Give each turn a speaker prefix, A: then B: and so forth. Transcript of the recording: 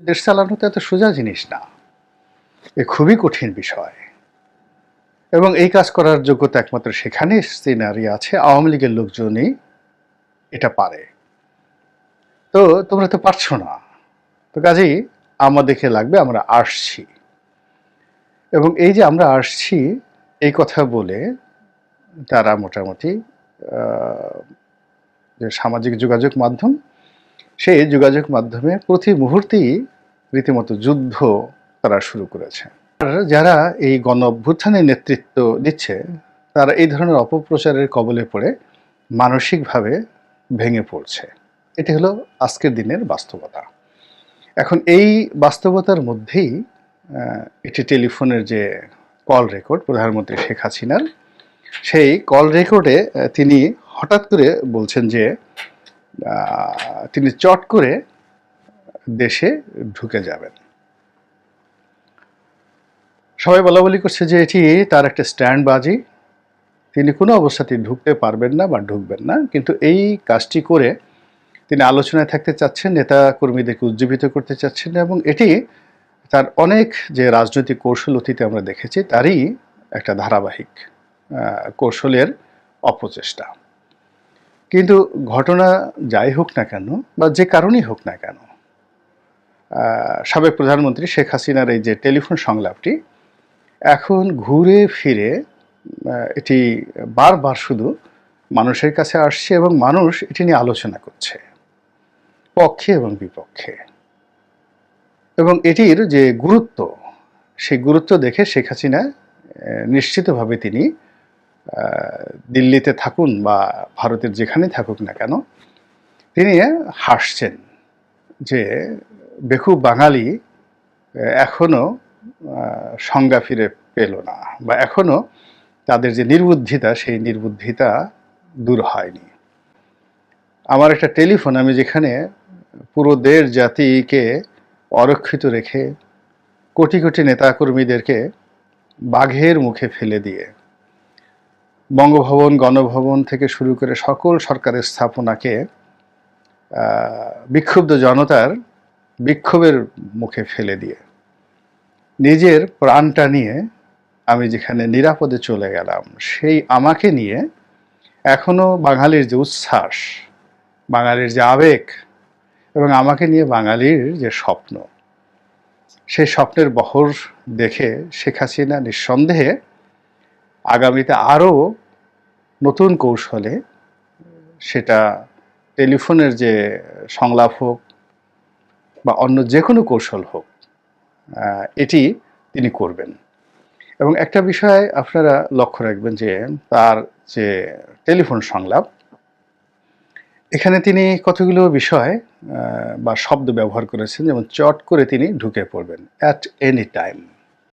A: দেশ চালানো তো এত সোজা জিনিস না। এ খুবই কঠিন বিষয়। এবং এই কাজ করার যোগ্যতা একমাত্র সেখানে সিনারি আছে, আওয়ামী লীগের লোকজনই এটা পারে। তো তোমরা তো পারছ না। তো কাজেই আমাদেরকে লাগবে আমরা আসছি। এবং এই যে আমরা আসছি, এই কথা বলে তারা মোটামুটি যে সামাজিক যোগাযোগ মাধ্যম সেই যোগাযোগ মাধ্যমে প্রতি মুহূর্তেই রীতিমতো যুদ্ধ তারা শুরু করেছে। আর যারা এই গণ অভ্যুত্থানের নেতৃত্ব দিচ্ছে, তারা এই ধরনের অপপ্রচারের কবলে পড়ে মানসিকভাবে ভেঙে পড়ছে। এটি হলো আজকের দিনের বাস্তবতা। এখন এই বাস্তবতার মধ্যেই একটি টেলিফোনের যে কল রেকর্ড প্রধানমন্ত্রী শেখ হাসিনার, সেই কল রেকর্ডে তিনি হঠাৎ করে বলছেন যে তিনি চট করে দেশে ঢুকে যাবেন। সবাই বলা বলি করছে যে এটি তার একটা স্ট্যান্ড বাজি তিনি কোনো অবস্থাতেই ঢুকতে পারবেন না বা ঢুকবেন না, কিন্তু এই কাজটি করে তিনি আলোচনায় থাকতে চাচ্ছেন নেতা কর্মীদেরকে উজ্জীবিত করতে চাচ্ছেন এবং এটি তার অনেক যে রাজনৈতিক কৌশল অতীতে আমরা দেখেছি, তারই একটা ধারাবাহিক কৌশলের অপচেষ্টা। কিন্তু ঘটনা যাই হোক না কেন বা যে কারণেই হোক না কেন সাবেক প্রধানমন্ত্রী শেখ হাসিনার এই যে টেলিফোন সংলাপটি এখন ঘুরে ফিরে এটি বারবার শুধু মানুষের কাছে আসছে এবং মানুষ এটি নিয়ে আলোচনা করছে, পক্ষে এবং বিপক্ষে। এবং এটির যে গুরুত্ব, সেই গুরুত্ব দেখে শেখ হাসিনা নিশ্চিতভাবে তিনি দিল্লিতে থাকুন বা ভারতের যেখানে থাকুক না কেন তিনি হাসছেন যে বেকুব বাঙালি আহ, এখনও সংজ্ঞা ফিরে পেল না বা এখনও তাদের যে নির্বুদ্ধিতা সেই নির্বুদ্ধিতা দূর হয়নি। আমার একটা টেলিফোন আমি যেখানে পুরো দেশ জাতিকে অরক্ষিত রেখে কোটি কোটি নেতাকর্মীদেরকে বাঘের মুখে ফেলে দিয়ে বঙ্গভবন, গণভবন থেকে শুরু করে সকল সরকারের স্থাপনাকে বিক্ষুব্ধ জনতার বিক্ষোভের মুখে ফেলে দিয়ে, নিজের প্রাণটা নিয়ে আমি যেখানে নিরাপদে চলে গেলাম, সেই আমাকে নিয়ে এখনও বাঙালির যে উচ্ছ্বাস, বাঙালির যে আবেগ এবং আমাকে নিয়ে বাঙালির যে স্বপ্ন, সেই স্বপ্নের বহর দেখে শেখ হাসিনা নিঃসন্দেহে আগামীতে আরও নতুন কৌশলে সেটা টেলিফোনের যে সংলাপ হোক বা অন্য যে কোনো কৌশল হোক এটি তিনি করবেন। এবং একটা বিষয় আপনারা লক্ষ্য রাখবেন যে তার যে টেলিফোন সংলাপ, এখানে তিনি কতগুলো বিষয় বা শব্দ ব্যবহার করেছেন, যেমন চট করে তিনি ঢুকে পড়বেন অ্যাট এনি টাইম